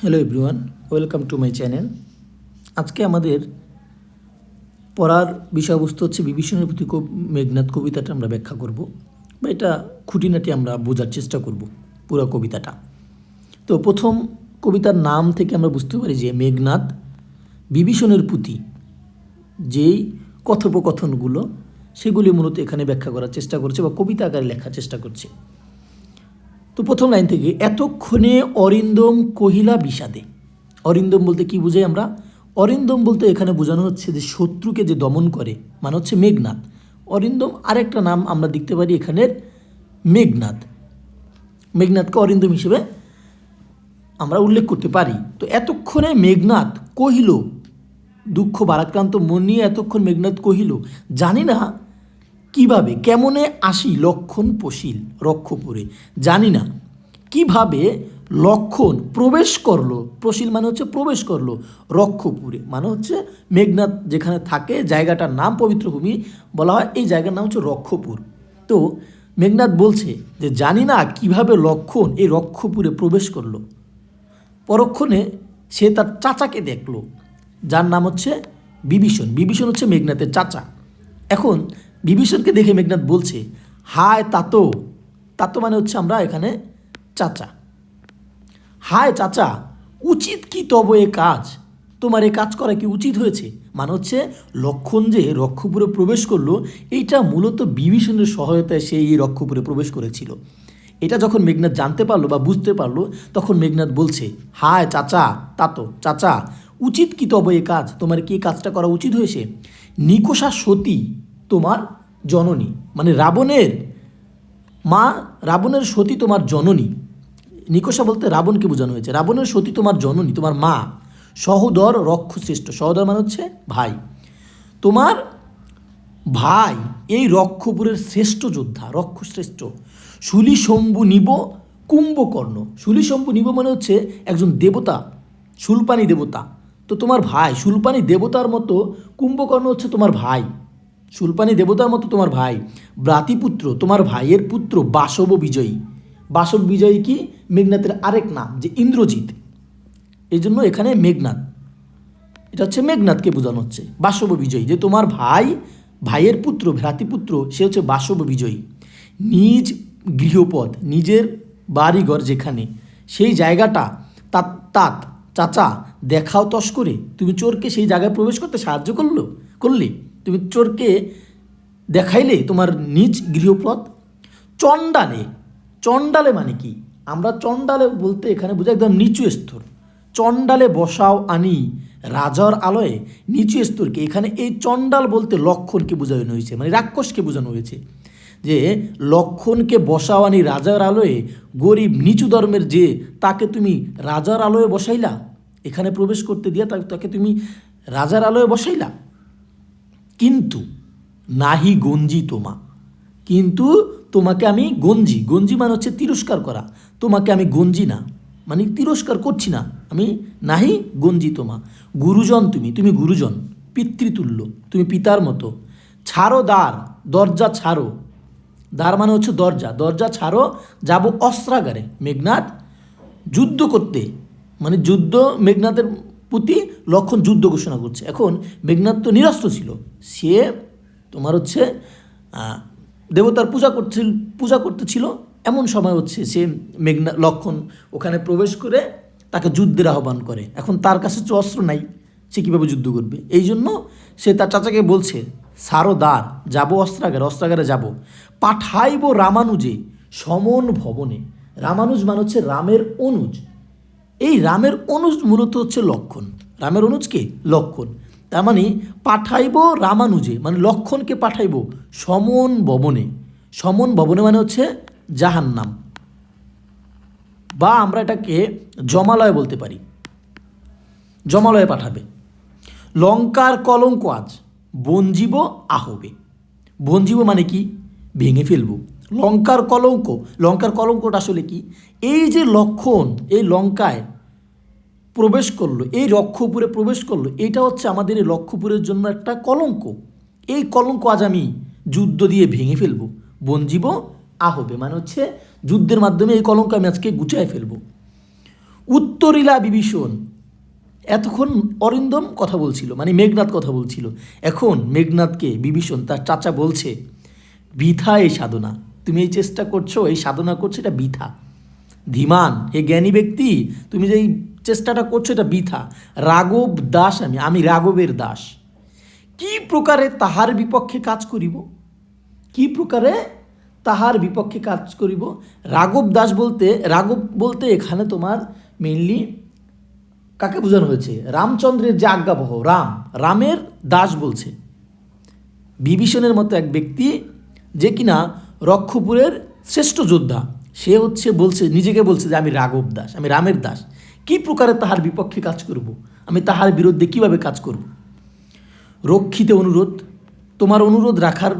Hello everyone welcome to my channel আজকে আমাদের পড়ার বিষয়বস্তু হচ্ছে বিভীষণের প্রতি মেঘনাথ কবিতাটা আমরা ব্যাখ্যা করব বা এটা খুঁটিনাটি আমরা বোঝার চেষ্টা করব পুরো কবিতাটা। তো প্রথম কবিতার নাম থেকে আমরা বুঝতে পারি যে মেঘনাথ বিভীষণের প্রতি যেই কথোপকথনগুলো সেগুলি মূলত এখানে ব্যাখ্যা করার চেষ্টা করছে বা কবিতা আকারে লেখার চেষ্টা করছে। তো প্রথম লাইন থেকে, এতক্ষণে অরিন্দম কহিলা বিষাদে। অরিন্দম বলতে কি বুঝাই আমরা? অরিন্দম বলতে এখানে বোঝানো হচ্ছে যে শত্রুকে যে দমন করে মানে হচ্ছে মেঘনাথ অরিন্দম আরেকটা নাম আমরা দেখতে পারি এখানের মেঘনাথ মেঘনাথকে অরিন্দম হিসেবে আমরা উল্লেখ করতে পারি। তো এতক্ষণে মেঘনাথ কহিল, দুঃখ বারাক্রান্ত মন নিয়ে এতক্ষণ মেঘনাথ কহিল, জানি না কীভাবে, কেমনে আসি লক্ষণ পশিল রক্ষপুরে? জানি না। কীভাবে লক্ষণ প্রবেশ করল? প্রশীল মানে হচ্ছে প্রবেশ করল রক্ষপুরে। মানে হচ্ছে মেঘনাথ যেখানে থাকে, জায়গাটার নাম পবিত্র ভূমি বলা হয়, এই জায়গার নাম হচ্ছে রক্ষপুর। তো মেঘনাথ বলছে যে, জানি না কীভাবে লক্ষণ এই রক্ষপুরে প্রবেশ করল। পরক্ষণে সে তার চাচাকে দেখল, যার নাম হচ্ছে বিভীষণ। বিভীষণ হচ্ছে মেঘনাথের চাচা। এখন বিভীষণকে দেখে মেঘনাথ বলছে, হায় তাতো তাতো মানে হচ্ছে আমরা এখানে চাচা। হায়, চাচা, উচিত কি তব এ কাজ? তোমার এ কাজ করা কি উচিত হয়েছে? মানে হচ্ছে লক্ষণ যে রক্ষপুরে প্রবেশ করল, এইটা মূলত বিভীষণের সহায়তায় সে এই রক্ষপুরে প্রবেশ করেছিল। এটা যখন মেঘনাথ জানতে পারল বা বুঝতে পারল, তখন মেঘনাথ বলছে, হায়, চাচা তাতো চাচা, উচিত কি তব এ কাজ? তোমার কি কাজটা করা উচিত হয়েছে? নিকোষা সতী তোমার জননী। মানে রাবণের মা, রাবণের সতী তোমার জননী। নিকষা বলতে রাবণকে বোঝানো হয়েছে। রাবণের সতী তোমার জননী, তোমার মা, সহোদর, রক্ষশ্রেষ্ঠ। সহোদর মানে হচ্ছে ভাই। তোমার ভাই, এই রক্ষপুরের শ্রেষ্ঠ যোদ্ধা, রক্ষশ্রেষ্ঠ। শুলি শম্ভু নিব, কুম্ভকর্ণ। শুলি শম্ভু নিব মানে হচ্ছে একজন দেবতা, শুলপানি দেবতা। তো তোমার ভাই, শুলপানি দেবতার মতো কুম্ভকর্ণ হচ্ছে তোমার ভাই। শুলপানি দেবতার মতো তোমার ভাই, ব্রাতিপুত্র, তোমার ভাইয়ের পুত্র বাসব বিজয়ী। বাসব বিজয়ী কি? মেঘনাথের আরেক নাম, যে ইন্দ্রজিৎ। এই জন্য এখানে মেঘনাথ। এটা হচ্ছে মেঘনাথকে বোঝানো হচ্ছে, বাসব বিজয়ী। যে তোমার ভাই, ভাইয়ের পুত্র, ভ্রাতৃপুত্র, সে হচ্ছে বাসব বিজয়ী। নিজ গৃহপদ নিজের বাড়িঘর যেখানে, সেই জায়গাটা তাত তাত, চাচা, দেখাও তস করে তুমি চোরকে সেই জায়গায় প্রবেশ করতে সাহায্য করল, করলে? তুমি চোরকে দেখাইলে তোমার নিজ গৃহপথ চণ্ডালে। চণ্ডালে মানে কি? আমরা চণ্ডালে বলতে এখানে বোঝা একদম নিচু স্তর। চণ্ডালে বসাও আনি রাজার আলোয়। নিচু স্তরকে এখানে এই চণ্ডাল বলতে লক্ষণকে বোঝানো হয়েছে মানে রাক্ষসকে বোঝানো হয়েছে। যে লক্ষণকে বসাও আনি রাজার আলোয়ে, গরিব নিচু ধর্মের যে, তাকে তুমি রাজার আলোয় বসাইলা, এখানে প্রবেশ করতে দিয়া তাকে তুমি রাজার আলোয় বসাইলা। কিন্তু নাহি গঞ্জি তোমা। কিন্তু তোমাকে আমি গঞ্জি গঞ্জি মানে হচ্ছে তিরস্কার করা। তোমাকে আমি গঞ্জি না মানে তিরস্কার করছি না। আমি নাহি গঞ্জি তোমা। গুরুজন তুমি তুমি গুরুজন, পিতৃতুল্য, তুমি পিতার মতো। ছাড়ো দ্বার, দরজা ছাড়ো। দ্বার মানে হচ্ছে দরজা দরজা ছাড়ো, যাব অস্ত্রাগারে। মেঘনাথ যুদ্ধ করতে মানে যুদ্ধ মেঘনাথের প্রতি লক্ষণ যুদ্ধ ঘোষণা করছে। এখন মেঘনাথ তো নিরস্ত্র ছিল। সে তোমার হচ্ছে দেবতার পূজা করছিল, পূজা করতেছিল এমন সময় হচ্ছে সে মেঘনা, লক্ষণ ওখানে প্রবেশ করে তাকে যুদ্ধের আহ্বান করে। এখন তার কাছে তো অস্ত্র নাই, সে কীভাবে যুদ্ধ করবে? এই জন্য সে তার চাচাকে বলছে, সারো দ্বার, যাব অস্ত্রাগারে অস্ত্রাগারে যাব। পাঠাইব রামানুজে সমন ভবনে। রামানুজ মানে হচ্ছে রামের অনুজ। এই রামের অনুজ মূলত হচ্ছে লক্ষণ। রামের অনুজকে লক্ষণ। তার মানে পাঠাইব রামানুজে মানে লক্ষণকে পাঠাইব সমন ভবনে। সমন ভবনে মানে হচ্ছে জাহান্নাম। বা আমরা এটাকে জমালয় বলতে পারি। জমালয়ে পাঠাবে। লঙ্কার কলঙ্ক আজ, বঞ্জীব আহবে। বঞ্জীব মানে কি? ভেঙে ফেলব। লঙ্কার কলঙ্ক, লঙ্কার কলঙ্কটা আসলে কি? এই যে লক্ষণ, এই লঙ্কায় প্রবেশ করল, এই লক্ষ্যপুরে প্রবেশ করল, এটা হচ্ছে আমাদের এই লক্ষ্যপুরের জন্য একটা কলঙ্ক। এই কলঙ্ক আজ আমি যুদ্ধ দিয়ে ভেঙে ফেলব বঞ্জীব আহবে মানে হচ্ছে যুদ্ধের মাধ্যমে এই কলঙ্ক আমি আজকে গুচায় ফেলব। উত্তরিলা বিভীষণ, এতক্ষণ অরিন্দম কথা বলছিল মানে মেঘনাথ কথা বলছিল। এখন মেঘনাথকে বিভীষণ, তার চাচা বলছে, বৃথা এই সাধনা। তুমি এই চেষ্টা করছ, এই সাধনা করছ, এটা বৃথা। ধীমান, হে জ্ঞানী ব্যক্তি, তুমি যে চেষ্টাটা করছ এটা বৃথা। রাঘব দাস আমি আমি রাঘবের দাস। কি প্রকারে তাহার বিপক্ষে কাজ করিব? কি প্রকারে তাহার বিপক্ষে কাজ করিব? রাঘব দাস বলতে, রাঘব বলতে এখানে তোমার মেইনলি কাকে বোঝানো হয়েছে? রামচন্দ্রের যে আজ্ঞাবহ, রাম, রামের দাস বলছে। বিভীষণের মতো এক ব্যক্তি যে কিনা রক্ষপুরের শ্রেষ্ঠ যোদ্ধা, সে হচ্ছে বলছে, নিজেকে বলছে যে আমি রাঘব দাস, আমি রামের দাস। কি প্রকারে তাহার বিপক্ষে কাজ করব? আমি তাহার বিরুদ্ধে কীভাবে কাজ করব? রক্ষিতে অনুরোধ, তোমার অনুরোধ রাখার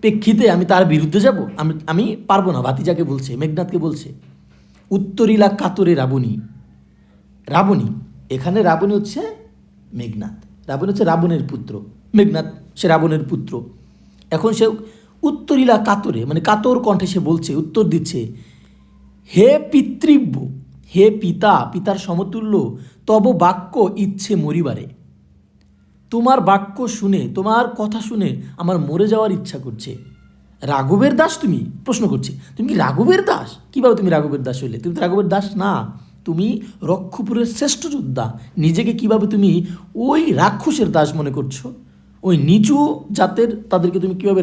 প্রেক্ষিতে আমি তার বিরুদ্ধে যাব? আমি আমি পারব না, ভাতিজাকে বলছে, মেঘনাথকে বলছে। উত্তরিলা কাতরে রাবণী। রাবণী, এখানে রাবণী হচ্ছে মেঘনাথ। রাবণ হচ্ছে রাবণের পুত্র। মেঘনাথ, সে রাবণের পুত্র। এখন সে উত্তরিলা কাতরে মানে কাতর কণ্ঠে সে বলছে, উত্তর দিচ্ছে, হে পিতৃব্য হে পিতা, পিতার সমতুল্য, তব বাক্য ইচ্ছে মরিবারে। তোমার বাক্য শুনে, তোমার কথা শুনে আমার মরে যাওয়ার ইচ্ছা করছে। রাঘবের দাস তুমি? প্রশ্ন করছি। তুমি কি রাঘবের দাস? কীভাবে তুমি রাঘবের দাস হইলে তুমি তো রাঘবের দাস না। তুমি রক্ষপুরের শ্রেষ্ঠ যোদ্ধা। নিজেকে কীভাবে তুমি ওই রাক্ষসের দাস মনে করছ? ওই নিচু জাতের তাদেরকে তুমি কীভাবে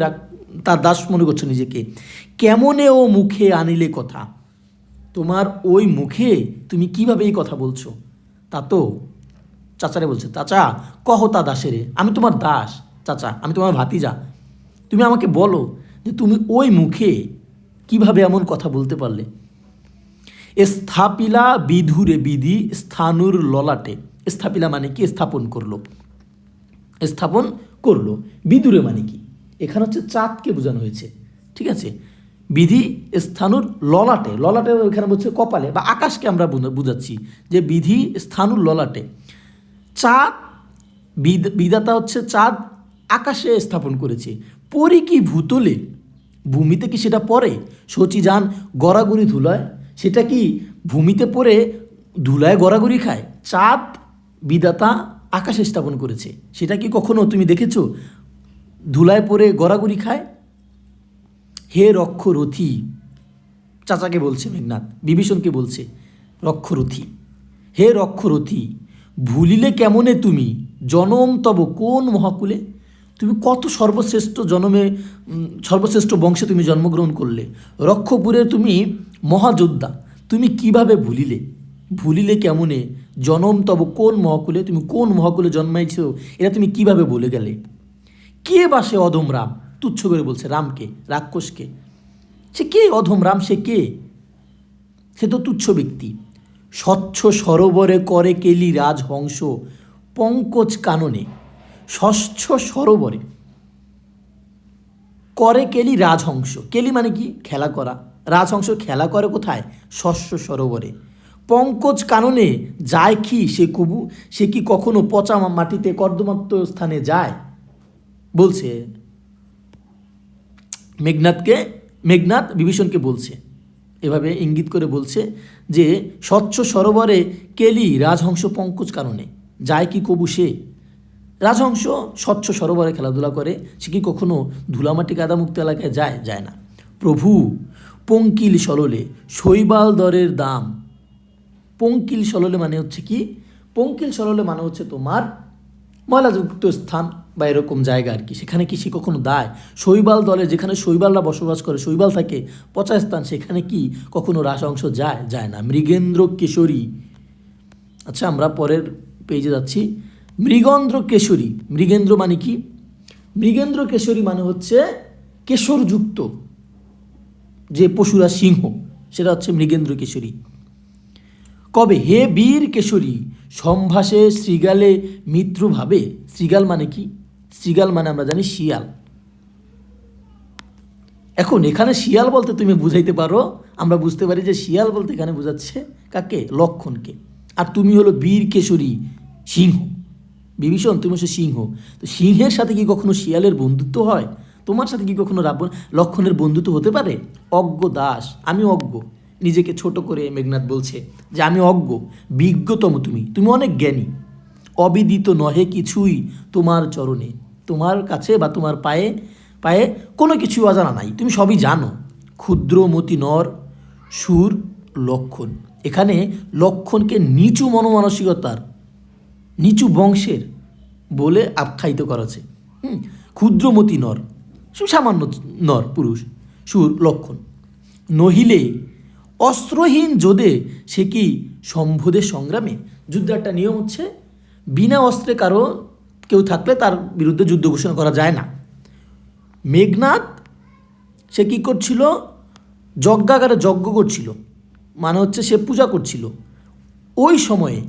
তার দাস মনে করছ নিজেকে? কেমনে ও মুখে আনিলে কথা? তোমার ওই মুখে তুমি কীভাবে এই কথা বলছো? তা তো চাচারে বলছে, চাচা কহতা দাসেরে, আমি তোমার দাস, চাচা, আমি তোমার ভাতিজা। তুমি আমাকে বলো যে তুমি ওই মুখে কীভাবে এমন কথা বলতে পারলে? স্থাপিলা বিধুরে বিধি স্থানুর ললাটে। স্থাপিলা মানে কি? স্থাপন করল। স্থাপন করল। বিদুরে মানে কি? এখানে হচ্ছে চাঁদকে বোঝানো হয়েছে। ঠিক আছে? বিধি স্থানুর ললাটে ললাটে এখানে বলছে কপালে, বা আকাশকে আমরা বুঝা- বুঝাচ্ছি যে বিধি স্থানুর ললাটে। চাঁদ বিধাতা হচ্ছে চাঁদ আকাশে স্থাপন করেছে। পরি কি ভূতলে? ভূমিতে কি সেটা পরে সচি যান গড়াগড়ি ধুলায়। সেটা কি ভূমিতে পড়ে ধুলায় গড়াগড়ি খায়? চাঁদ বিধাতা আকাশে স্থাপন করেছে। সেটা কি কখনো তুমি দেখেছ? ধুলায় পরে গড়াগড়ি খায়? হে রক্ষরথী, চাচাকে বলছে মেঘনাথ, বিভীষণকে বলছে রক্ষরথী, হে রক্ষরথী, ভুলিলে কেমনে তুমি? জনম তব কোন মহাকুলে? তুমি কত সর্বশ্রেষ্ঠ জনমে সর্বশ্রেষ্ঠ বংশে তুমি জন্মগ্রহণ করলে? রক্ষপুরে তুমি মহাযোদ্ধা, তুমি কীভাবে ভুলিলে? ভুলিলে কেমনে? জনম তব কোন মহাকুলে? তুমি কোন মহাকুলে জন্মাইছ? এটা তুমি কীভাবে বলে গেলে? কে বা সে অধম রাম তুচ্ছ করে বলছে, রামকে, রাক্ষসকে। সে কে অধম রাম? সে কে? সে তো তুচ্ছ ব্যক্তি। স্বচ্ছ সরোবরে করে কেলি রাজহংস, পঙ্কজ কাননে। স্বচ্ছ সরোবরে করে কেলি রাজহংস। কেলি মানে কি? খেলা করা। রাজহংস খেলা করে কোথায়? শস্য সরোবরে। পঙ্কজ কাননে যায় কি সে কবু? সে কি কখনো পচা মাটিতে কর্দমাক্ত স্থানে যায়? বলছে মেঘনাথকে, মেঘনাথ বিভীষণকে বলছে। এভাবে ইঙ্গিত করে বলছে যে, স্বচ্ছ সরোবরে কেলি রাজহংস পঙ্কজ কারণে যায় কি কবু সে? রাজহংস স্বচ্ছ সরোবরে খেলাধুলা করে, সে কি কখনো ধুলামাটি কাদামুক্ত এলাকায় যায়? যায় না। প্রভু, পঙ্কিল সললে শৈবাল দরের দাম। পঙ্কিল সললে মানে হচ্ছে কি? পঙ্কিল সললে মানে হচ্ছে তোমার ময়লাযুক্ত স্থান। বা এরকম জায়গা আর কি। সেখানে কি সে কখনো দায়? শৈবাল দলে যেখানে শৈবালরা বসবাস করে, শৈবাল থাকে পচা স্থান, সেখানে কি কখনো রাস অংশ যায়? যায় না। মৃগেন্দ্র কেশরী। আচ্ছা আমরা পরের পেজে যাচ্ছি। মৃগেন্দ্র কেশরী। মৃগেন্দ্র মানে কি? মৃগেন্দ্র কেশরী মানে হচ্ছে কেশরযুক্ত, যে পশুরা সিংহ, সেটা হচ্ছে মৃগেন্দ্র কেশরী। কবে? হে বীর কেশরী সম্ভাসে শ্রীগালে মিত্র ভাবে শ্রীগাল মানে কি? শ্রীগাল মানে আমরা জানি শিয়াল। এখন এখানে শিয়াল বলতে তুমি বুঝাইতে পারো, আমরা বুঝতে পারি যে শিয়াল বলতে এখানে বোঝাচ্ছে কাকে? লক্ষণকে। আর তুমি হলো বীর কেশরী সিংহ। বিভীষণ, তুমি হচ্ছে সিংহ। তো সিংহের সাথে কি কখনো শিয়ালের বন্ধুত্ব হয়? তোমার সাথে কি কখনো রাবণ লক্ষণের বন্ধুত্ব হতে পারে? অজ্ঞ দাস, আমি অজ্ঞ। নিজেকে ছোট করে মেঘনাথ বলছে যে, আমি অজ্ঞ, বিজ্ঞতম তুমি। তুমি অনেক জ্ঞানী। অবিদিত নহে কিছুই তোমার চরণে। তোমার কাছে বা তোমার পায়ে পায়ে কোনো কিছু অজানা নাই। তুমি সবই জানো। ক্ষুদ্রমতি নর, সুর, লক্ষণ। এখানে লক্ষণকে নিচু মনোমানসিকতার, নিচু বংশের বলে আখ্যায়িত করা আছে। হুম ক্ষুদ্রমতি নর সুসামান্য নর, পুরুষ, সুর, লক্ষণ। নহিলে অস্ত্রহীন যোধে সে কি সম্ভোদের সংগ্রামে? যুদ্ধের একটা নিয়ম হচ্ছে বিনা অস্ত্রে কারও কেউ থাকলে তার বিরুদ্ধে যুদ্ধ ঘোষণা করা যায় না। মেঘনাথ সে কী করছিল? যজ্ঞাগারে যজ্ঞ করছিল। মানে হচ্ছে সে পূজা করছিল। ওই সময়ে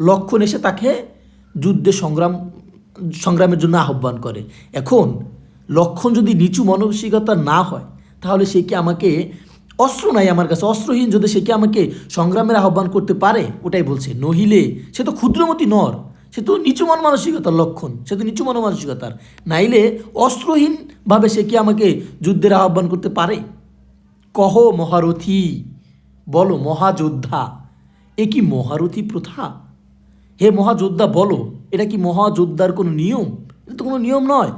লক্ষণ এসে তাকে যুদ্ধে সংগ্রাম, সংগ্রামের জন্য আহ্বান করে। এখন লক্ষণ যদি নিচু মানসিকতা না হয়, তাহলে সে কি আমাকে অস্ত্র নাই আমার কাছে, অস্ত্রহীন যদি সে কি আমাকে সংগ্রামের আহ্বান করতে পারে? ওটাই বলছে, নহিলে সে তো ক্ষুদ্রমতি নর, সে তো নিচু মন মানসিকতার লক্ষণ, সে তো নিচু মন মানসিকতার। নাইলে অস্ত্রহীনভাবে সে কি আমাকে যুদ্ধের আহ্বান করতে পারে? কহ মহারথী, বলো মহাযোদ্ধা, এ কি মহারথী প্রথা? হে মহাযোদ্ধা, বলো, এটা কি মহাযোদ্ধার কোনো নিয়ম? এটা তো কোনো নিয়ম নয়।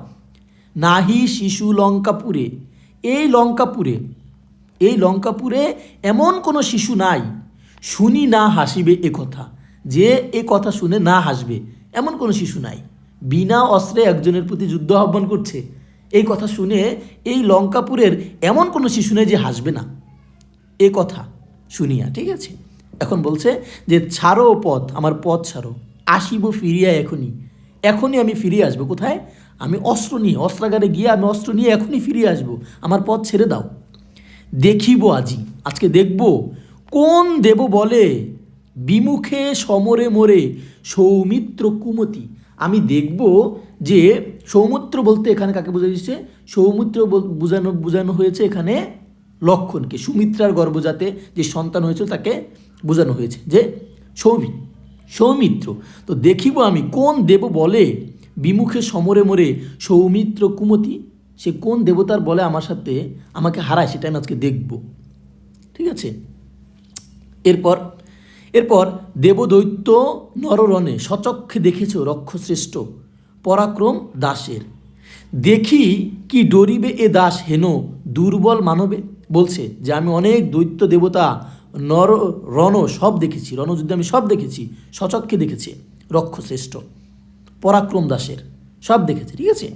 নাহি শিশু লঙ্কাপুরে, এই লঙ্কাপুরে এই লঙ্কাপুরে এমন কোনো শিশু নাই। শুনি না হাসিবে এ কথা। যে এ কথা শুনে না হাসবে, এমন কোনো শিশু নাই। বিনা অস্ত্রে একজনের প্রতি যুদ্ধ আহ্বান করছে। এই কথা শুনে এই লঙ্কাপুরের এমন কোনো শিশু নেই যে হাসবে না। এ কথা শুনিয়া, ঠিক আছে? এখন বলছে যে, ছাড়ো পথ, আমার পথ ছাড়ো। আসিব ফিরিয়া এখনই। এখনই আমি ফিরিয়ে আসব। কোথায়? আমি অস্ত্র নিয়ে, অস্ত্রাগারে গিয়ে আমি অস্ত্র নিয়ে এখনই ফিরিয়ে আসব। আমার পথ ছেড়ে দাও। দেখিব আজি। আজকে দেখব কোন দেব বলে, বিমুখে সমরে মোরে সৌমিত্র কুমতি। আমি দেখব যে সৌমিত্র বলতে এখানে কাকে বোঝা যাচ্ছে সৌমিত্র বোঝানো বোঝানো হয়েছে এখানে লক্ষণকে, সুমিত্রার গর্ভজাতে যে সন্তান হয়েছিল তাকে বোঝানো হয়েছে, যে সৌমি, সৌমিত্র। তো দেখিব আমি কোন দেব বলে, বিমুখে সমরে মরে সৌমিত্র কুমতি। সে কোন দেবতার বলে আমার সাথে আমাকে হারায় সেটা আমি আজকে দেখব। ঠিক আছে? এরপর এরপর দেবদৈত্য নররণে সচক্ষে দেখেছ রক্ষশ্রেষ্ঠ পরাক্রম দাসের। দেখি কি ডরিবে এ দাস হেন দুর্বল মানবে। বলছে যে, আমি অনেক দৈত্য দেবতা নর, রণ সব দেখেছি, রণযুদ্ধে আমি সব দেখেছি, সচক্ষে দেখেছি, রক্ষশ্রেষ্ঠ পরাক্রম দাসের সব দেখেছে, ঠিক আছে?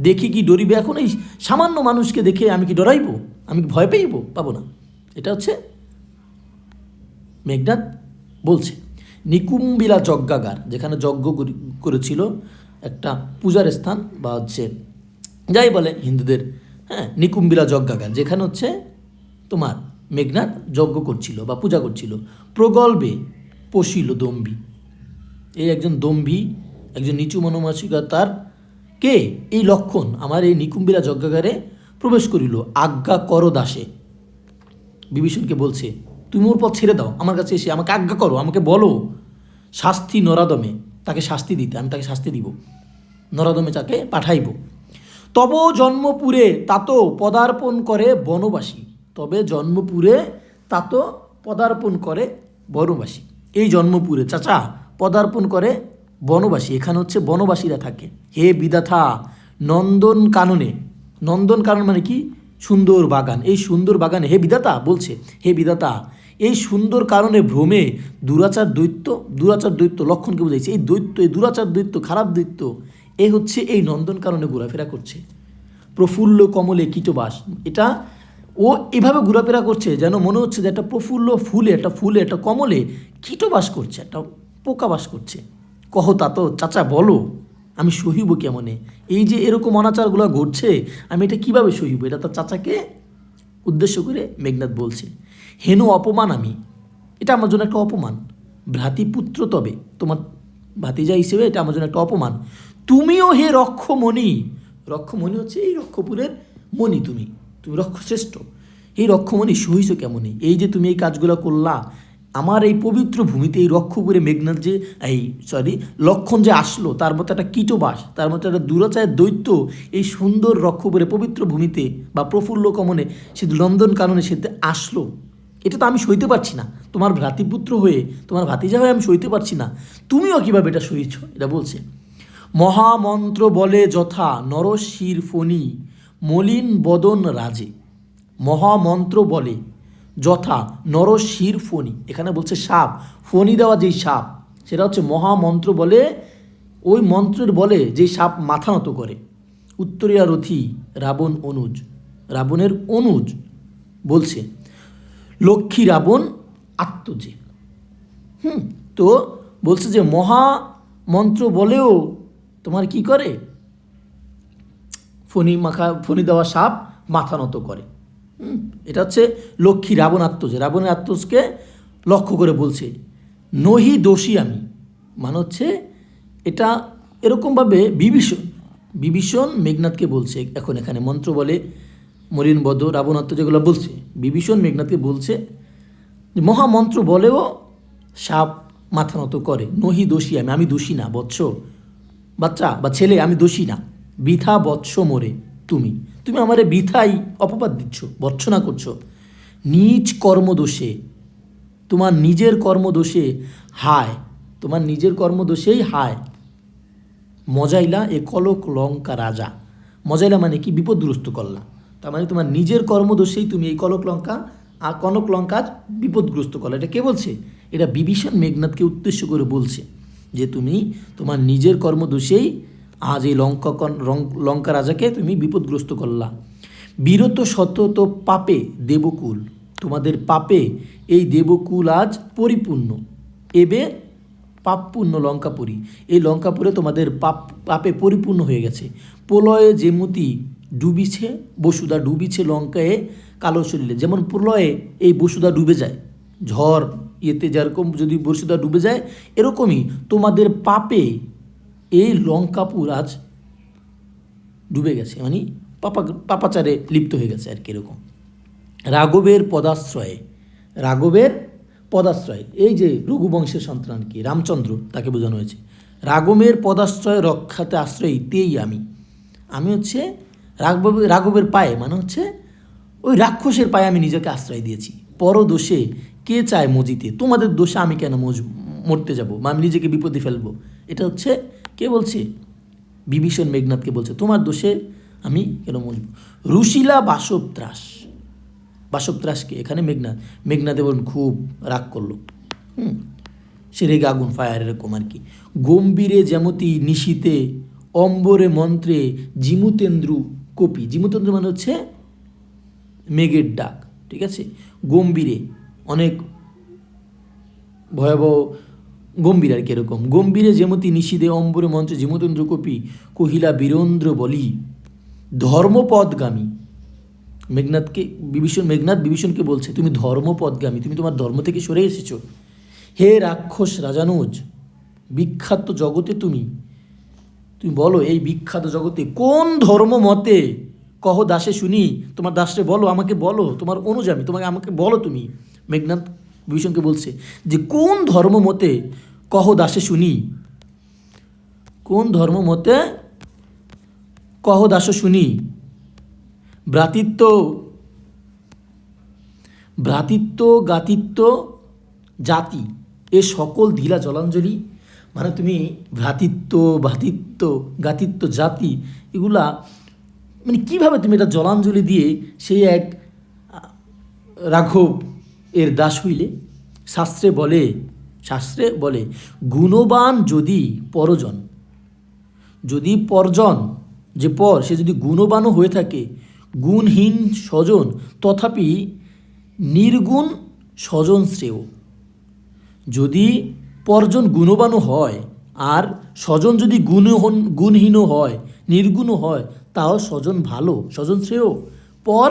দেখি কি ডরিবে? এখন এই সামান্য মানুষকে দেখে আমি কি ডরাইবো? আমি কি ভয় পাইব? পাবো না। এটা হচ্ছে মেঘনাথ বলছে নিকুম্বিলা যজ্ঞাগার যেখানে যজ্ঞ করি- করেছিল একটা পূজার স্থান বা হচ্ছে যাই বলে হিন্দুদের হ্যাঁ নিকুম্বিলা যজ্ঞাগার, যেখানে হচ্ছে তোমার মেঘনাথ যজ্ঞ করছিল বা পূজা করছিল। প্রগল্ভে পশিল দম্ভি। এই একজন দম্ভী, একজন নিচু মনোমানসিকতার কে? এই লক্ষণ আমার এই নিকুম্বিরা যজ্ঞাগারে প্রবেশ করিল, আজ্ঞা কর দাসে। বিভীষণকে বলছে, তুমি ওর পথ ছেড়ে দাও, আমার কাছে এসে আমাকে আজ্ঞা করো, আমাকে বলো। শাস্তি নরাদমে, তাকে শাস্তি দিতে, আমি তাকে শাস্তি দিব। নরাদমে তাকে পাঠাইব। তব জন্মপুরে তাত পদার্পণ করে বনবাসী, তবে জন্মপুরে তাত পদার্পণ করে বনবাসী। এই জন্মপুরে, চাচা, পদার্পণ করে বনবাসী, এখানে হচ্ছে বনবাসীরা থাকে। হে বিদাথা নন্দন কাননে। নন্দন কানন মানে কি? সুন্দর বাগান। এই সুন্দর বাগানে হে বিধাতা বলছে, হে বিধাতা এই সুন্দর কারণে ভ্রমে দুরাচার দৈত্য দুরাচার দৈত্য লক্ষণকে বুঝাইছে। এই দৈত্য, এই দুরাচার দৈত্য, খারাপ দৈত্য, এ হচ্ছে এই নন্দন কারণে ঘোরাফেরা করছে। প্রফুল্ল কমলে কীটবাস। এটা ও এভাবে ঘোরাফেরা করছে যেন মনে হচ্ছে যে একটা প্রফুল্ল ফুলে, একটা ফুলে, একটা কমলে কীটবাস করছে, একটা পোকা বাস করছে। কহ তা তো, চাচা বলো, আমি সহিব কেমনে? এই যে এরকম অনাচারগুলো ঘটছে, আমি এটা কীভাবে সহিব? এটা তার চাচাকে উদ্দেশ্য করে মেঘনাথ বলছে, হেন অপমান আমি। এটা আমার জন্য একটা অপমান। ভ্রাতৃপুত্র তবে, তোমার ভাতিজা হিসেবে এটা আমার জন্য একটা অপমান। তুমিও হে রক্ষমণি। রক্ষমণি হচ্ছে এই রক্ষপুরের মণি তুমি। তুমি রক্ষশ্রেষ্ঠ। এই রক্ষমণি সহিস কেমনই এই যে তুমি এই কাজগুলো করলা আমার এই পবিত্র ভূমিতে এই রক্ষপুরে মেঘনাথ যে, এই সরি লক্ষণ যে আসলো, তার মতো একটা কীটবাস, তার মতো একটা দূরাচায়ের দৈত্য, এই সুন্দর রক্ষপুরে পবিত্র ভূমিতে বা প্রফুল্ল কমনে সে লন্দন কাননে সেতে আসলো। এটা তো আমি সইতে পারছি না। তোমার ভ্রাতৃপুত্র হয়ে, তোমার ভাতিজা হয়ে আমি সইতে পারছি না। তুমিও কীভাবে এটা সইছ? এটা বলছে, মহামন্ত্র বলে যথা নরশির ফণি মলিন বদন রাজে। মহামন্ত্র বলে যথা নরশির ফণি। এখানে বলছে সাপ। ফণি দেওয়া যেই সাপ, সেটা হচ্ছে মহামন্ত্র বলে, ওই মন্ত্রের বলে যেই সাপ মাথা নত করে। উত্তরিয়া রথী রাবণ অনুজ। রাবণের অনুজ বলছে, লক্ষ্মী রাবণ আত্মজে হুম, তো বলছে যে মহা মন্ত্র বলেও তোমার কি করে? ফণি মাখা, ফণি দেওয়া সাপ মাথা নত করে। এটা হচ্ছে লক্ষ্মী রাবণ আত্মজ রাবণের আত্মজকে লক্ষ্য করে বলছে, নহি দোষী আমি। মানে হচ্ছে এটা এরকমভাবে বিভীষণ বিভীষণ মেঘনাথকে বলছে। এখন এখানে মন্ত্র বলে মরিন বদ রাবণ আত্মজ যেগুলো বলছে, বিভীষণ মেঘনাথকে বলছে যে, মহামন্ত্র বলেও সাপ মাথা নত করে, নহি দোষী আমি আমি দোষী না, বৎস। বাচ্চা বা ছেলে, আমি দোষী না। বৃথা বৎস মোরে তুমি। তুমি আমারে বৃথাই অপবাদ দিচ্ছ, বর্ষনা করছ। নিজ কর্মদোষে, তোমার নিজের কর্মদোষে হায়, তোমার নিজের কর্মদোষেই হায়। মজাইলা এ কলক লঙ্কা রাজা। মজাইলা মানে কি? বিপদগ্রস্ত করলা তার মানে তোমার নিজের কর্মদোষেই তুমি এই কলক লঙ্কা আর কনক লঙ্কা বিপদগ্রস্ত করলা এটা কে বলছে? এটা বিভীষণ মেঘনাথকে উদ্দেশ্য করে বলছে যে তুমি তোমার নিজের কর্মদোষেই আজ এই লঙ্ককন রং- লঙ্কা রাজাকে তুমি বিপদগ্রস্ত করলা। বিরত সতত পাপে দেবকুল, তোমাদের পাপে এই দেবকুল আজ পরিপূর্ণ। এবে পাপপূর্ণ লঙ্কাপুরী। এই লঙ্কাপুরে তোমাদের পাপ, পাপে পরিপূর্ণ হয়ে গেছে। প্রলয়ে যেমতি ডুবিছে, বসুধা ডুবিছে লঙ্কায় কালো শরীরে। যেমন প্রলয়ে এই বসুধা ডুবে যায়, ঝড় ইয়েতে যেরকম যদি বসুধা ডুবে যায়, এরকমই তোমাদের পাপে এই লঙ্কাপুর আজ ডুবে গেছে মানে পাপা, পাপাচারে লিপ্ত হয়ে গেছে আর কি এরকম। রাঘবের পদাশ্রয়ে, রাঘবের পদাশ্রয়, এই যে রঘুবংশের সন্তান কি, রামচন্দ্র, তাকে বোঝানো হয়েছে। রাঘবের পদাশ্রয় রক্ষাতে আশ্রয় তেই আমি আমি হচ্ছে রাঘব, রাঘবের পায়ে মানে হচ্ছে ওই রাক্ষসের পায়ে আমি নিজেকে আশ্রয় দিয়েছি। পর দোষে কে চায় মজিতে, তোমাদের দোষে আমি কেন মজ, মরতে যাব, বা আমি নিজেকে বিপদে ফেলব? এটা হচ্ছে বলছে? বিভীষণ মেঘনাথকে বলছে, তোমার দোষে আমি কেন মরব? রুশিলা বাসব ত্রাস বাসব ত্রাসকে এখানে মেঘনাথ মেঘনাথ এবং খুব রাগ করল। হুম, সে রেগে আগুন ফায়ার এরকম আর কি। গম্ভীরে যেমতি নিশীতে, অম্বরে মন্ত্রে, জিমুতেন্দ্রু কপি। জিমুতেন্দ্র মানে হচ্ছে মেঘের ডাক, ঠিক আছে? গম্ভীরে, অনেক ভয়াবহ গম্ভীর আর কি এরকম গম্ভীরে যেমতি নিশীদে অম্বরে মন্ত্রে জিমতেন্দ্র কপি কহিলা, বীরেন্দ্র বলি, ধর্মপদগামী। মেঘনাথকে, বিভীষণ মেঘনাথ বিভীষণকে বলছে, তুমি ধর্মপদগামী, তুমি তোমার ধর্ম থেকে সরে এসেছ। হে রাক্ষস রাজানুজ, বিখ্যাত জগতে তুমি তুমি বলো এই বিখ্যাত জগতে কোন ধর্ম মতে কহ দাসে শুনি, তোমার দাসরে বলো, আমাকে বলো, তোমার অনুযামী তোমাকে, আমাকে বলো তুমি। মেঘনাথ বিভীষণকে বলছে যে, কোন ধর্ম মতে কহ দাসে শুনি? কোন ধর্ম মতে কহ দাস শুনি? ভ্রাতৃত্ব ভ্রাতৃত্ব, গাতিত্ব, জাতি, এ সকল ধীলা জলাঞ্জলি। মানে তুমি ভ্রাতৃত্ব ভ্রাতৃত্ব গাতিত্ব, জাতি, এগুলা মানে কীভাবে তুমি এটা জলাঞ্জলি দিয়ে সেই এক রাঘব এর দাস হইলে? শাস্ত্রে বলে শাস্ত্রে বলে, গুণবান যদি পরজন যদি পরজন, যে পর, সে যদি গুণবানও হয়ে থাকে, গুণহীন স্বজন, তথাপি নির্গুণ স্বজন শ্রেয়। যদি পরজন গুণবানও হয়, আর স্বজন যদি গুণহন, গুণহীনও হয়, নির্গুণও হয়, তাও স্বজন ভালো, স্বজন শ্রেয়। পর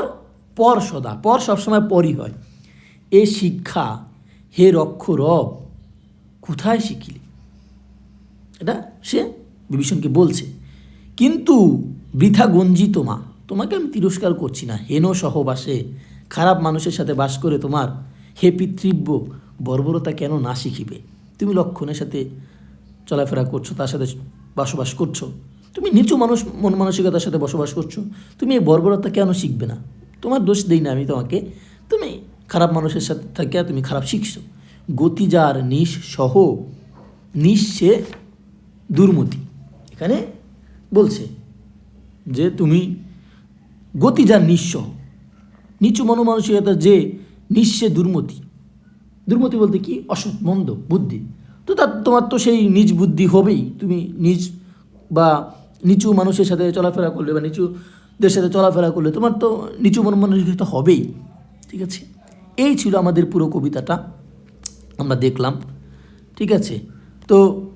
পর সদা, পর সবসময় পরই হয়। এ শিক্ষা, হে রক্ষ রব, কোথায় শিখিলে? এটা সে বিভীষণকে বলছে। কিন্তু বৃথা গঞ্জিত মা, তোমাকে আমি তিরস্কার করছি না। হেন সহবাসে খারাপ মানুষের সাথে বাস করে তোমার হে পিতৃব্য, বর্বরতা কেন না শিখিবে? তুমি লক্ষণের সাথে চলাফেরা করছ, তার সাথে বসবাস করছ। তুমি নিচু মানুষ, মন মানসিকতার সাথে বসবাস করছ। তুমি এই বর্বরতা কেন শিখবে না? তোমার দোষ দেই না আমি তোমাকে। তুমি খারাপ মানুষের সাথে থেকে তুমি খারাপ শিখছো। গতি যার নিশ সহ নিঃসে দুর্মতি। এখানে বলছে যে তুমি গতি যার নিঃসহ নিচু মনোমানসিকতা যে নিঃসে দুর্মতি। দুর্মতি বলতে কি? অসৎ, মন্দ, বুদ্ধি। তো তার, তোমার তো সেই নিজ বুদ্ধি হবেই। তুমি নিজ বা নিচু মানুষের সাথে চলাফেরা করলে বা নিচুদের সাথে চলাফেরা করলে তোমার তো নিচু মন মানসিকতা হবেই। ঠিক আছে? এই ছিল আমাদের পুরো কবিতাটা। আমরা দেখলাম। ঠিক আছে? তো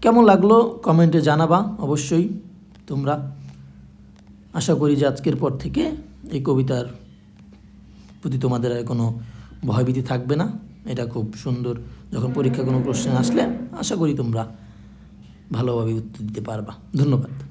কেমন লাগল? কমেন্টে জানাবা অবশ্যই তোমরা। আশা করি যে আজকের পর থেকে এই কবিতার প্রতি তোমাদের আর কোনো ভয়ভীতি থাকবে না। এটা খুব সুন্দর। যখন পরীক্ষা কোনো প্রশ্ন আসলে আশা করি তোমরা ভালোভাবে উত্তর দিতে পারবা। ধন্যবাদ।